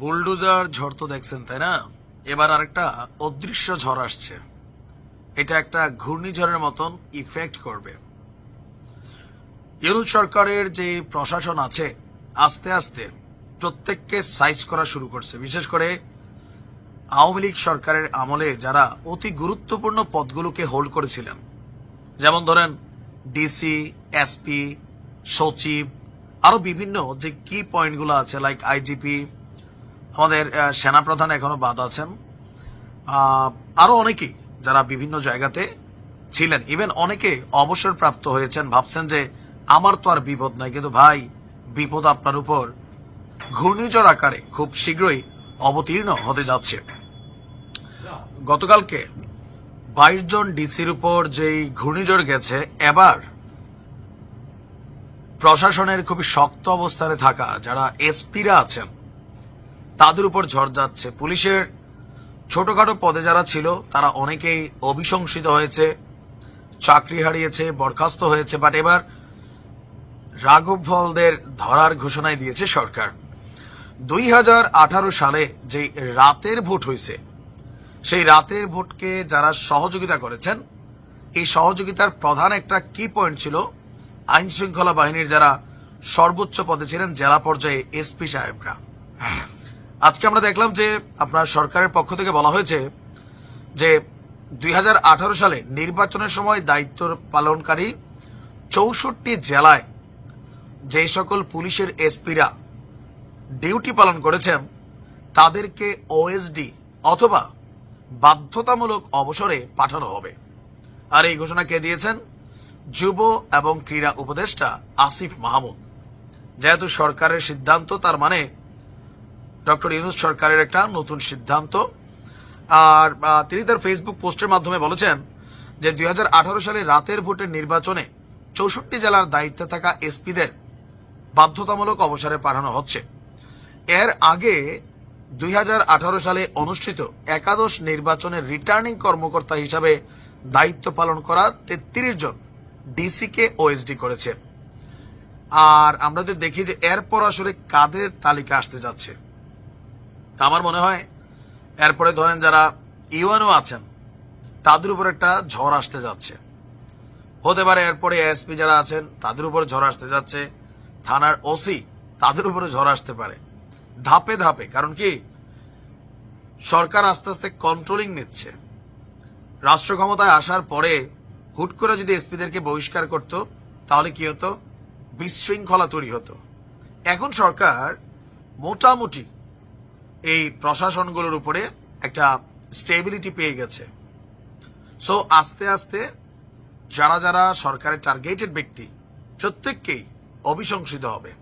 Bulldozer ঝড় তো দেখছেন, তাই না? এবার আরেকটা অদৃশ্য ঝড় আসছে। এটা একটা ঘূর্ণিঝড়ের মতন ইফেক্ট করবে। ইউরোপ সরকারের যে প্রশাসন আছে, আস্তে আস্তে প্রত্যেককে সাইজ করা শুরু করছে। বিশেষ করে আওয়ামী লীগ সরকারের আমলে যারা অতি গুরুত্বপূর্ণ পদগুলোকে হোল্ড করেছিলেন, যেমন ধরেন ডিসি এসপি সচিব, আরও বিভিন্ন যে কি পয়েন্টগুলো আছে লাইক আইজিপি আমাদের সেনাপ্রধান এখনও বাদ আছেন। আহ, আরও অনেকেই যারা বিভিন্ন জায়গাতে ছিলেন ইভেন অনেকে অবসরপ্রাপ্ত হয়েছেন ভাবছেন যে আমার তো আর বিপদ নাই কিন্তু ভাই বিপদ আপনার উপর ঘূর্ণিঝড় আকারে খুব শীঘ্রই অবতীর্ণ হতে যাচ্ছে। গতকালকে বাইশ জন ডিসির উপর যেই ঘূর্ণিঝড় গেছে এবার প্রশাসনের খুবই শক্ত অবস্থানে থাকা যারা এসপিরা আছেন তাদের উপর ঝড় যাচ্ছে। পুলিশের ছোটখাটো পদে যারা ছিল, তারা অনেকেই অভিশংসিত হয়েছে, চাকরি হারিয়েছে, বরখাস্ত হয়েছে বাট এবার রাঘব ভলদের ধরার ঘোষণায় দিয়েছে সরকার। দুই হাজার আঠারো সালে যে রাতের ভোট হয়েছে, সেই রাতের ভোটকে যারা সহযোগিতা করেছেন, এই সহযোগিতার প্রধান একটা কি পয়েন্ট ছিল আইন শৃঙ্খলা বাহিনীর যারা সর্বোচ্চ পদে ছিলেন জেলা পর্যায়ে এসপি সাহেবরা। আজকে আমরা দেখলাম যে আপনার সরকারের পক্ষ থেকে বলা হয়েছে যে দুই হাজার আঠারো সালে নির্বাচনের সময় দায়িত্ব পালনকারী চৌষট্টি জেলায় যে সকল পুলিশের এসপিরা ডিউটি পালন করেছেন, তাদেরকে ওএসডি অথবা বাধ্যতামূলক অবসরে পাঠানো হবে। আর এই ঘোষণা কে দিয়েছেন? যুব এবং ক্রীড়া উপদেষ্টা আসিফ মাহমুদ। যেহেতু সরকারের সিদ্ধান্ত, তার মানে ডক্টর ইউনুস সরকারের একটা নতুন সিদ্ধান্ত। আর তিনি তার ফেসবুক পোস্টের মাধ্যমে বলেছেন যে দুই হাজার আঠারো সালে রাতের ভোটের নির্বাচনে চৌষট্টি জেলার দায়িত্বে থাকা এসপিদের বাধ্যতামূলক অবসরে পাঠানো হচ্ছে। এর আগে দুই হাজার আঠারো সালে অনুষ্ঠিত একাদশ নির্বাচনের রিটার্নিং কর্মকর্তা হিসাবে দায়িত্ব পালন করা তেত্রিশ জন ডিসিকে ওএসডি করেছে। আর আমরা যদি দেখি যে এরপর আসলে কাদের তালিকা আসতে যাচ্ছে। তা আমার মনে হয় এরপরে ধরেন যারা ইউএনও আছেন, তাদের উপর একটা ঝড় আসতে যাচ্ছে। হতে পারে এরপরে এসপি যারা আছেন, তাদের উপরে ঝড় আসতে যাচ্ছে, থানার ওসি তাদের উপরে ঝড় আসতে পারে। ধাপে ধাপে, কারণ কি? সরকার আস্তে আস্তে কন্ট্রোলিং নিচ্ছে। রাষ্ট্র ক্ষমতায় আসার পরে হুট করে যদি এসপিদেরকে বহিষ্কার করত, তাহলে কি হতো? বিশৃঙ্খলা তৈরি হতো। এখন সরকার মোটামুটি এই প্রশাসনগুলোর উপরে একটা স্টেবিলিটি পেয়ে গেছে। সো আস্তে আস্তে যারা যারা সরকারের টার্গেটেড ব্যক্তি, প্রত্যেককেই অভিশংসিত হবে।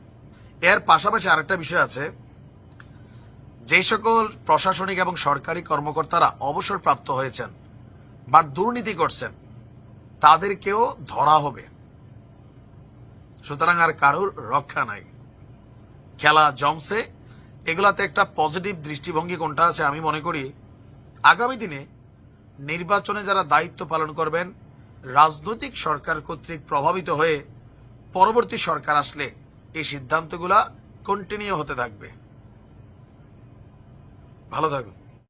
এর পাশাপাশি আরেকটা বিষয় আছে, যে সকল প্রশাসনিক এবং সরকারি কর্মকর্তারা অবসরপ্রাপ্ত হয়েছেন বা দুর্নীতি করছেন, তাদেরকেও ধরা হবে। সুতরাং আর কারোর রক্ষা নাই। খেলা জমছে এগুলাতে একটা পজিটিভ দৃষ্টিভঙ্গি কোনটা আছে আমি মনে করি, আগামী দিনে নির্বাচনে যারা দায়িত্ব পালন করবেন, রাজনৈতিক সরকার কর্তৃক প্রভাবিত হয়ে পরবর্তী সরকার আসলে এই সিদ্ধান্তগুলা কন্টিনিউ হতে থাকবে। ভালো থাকুন।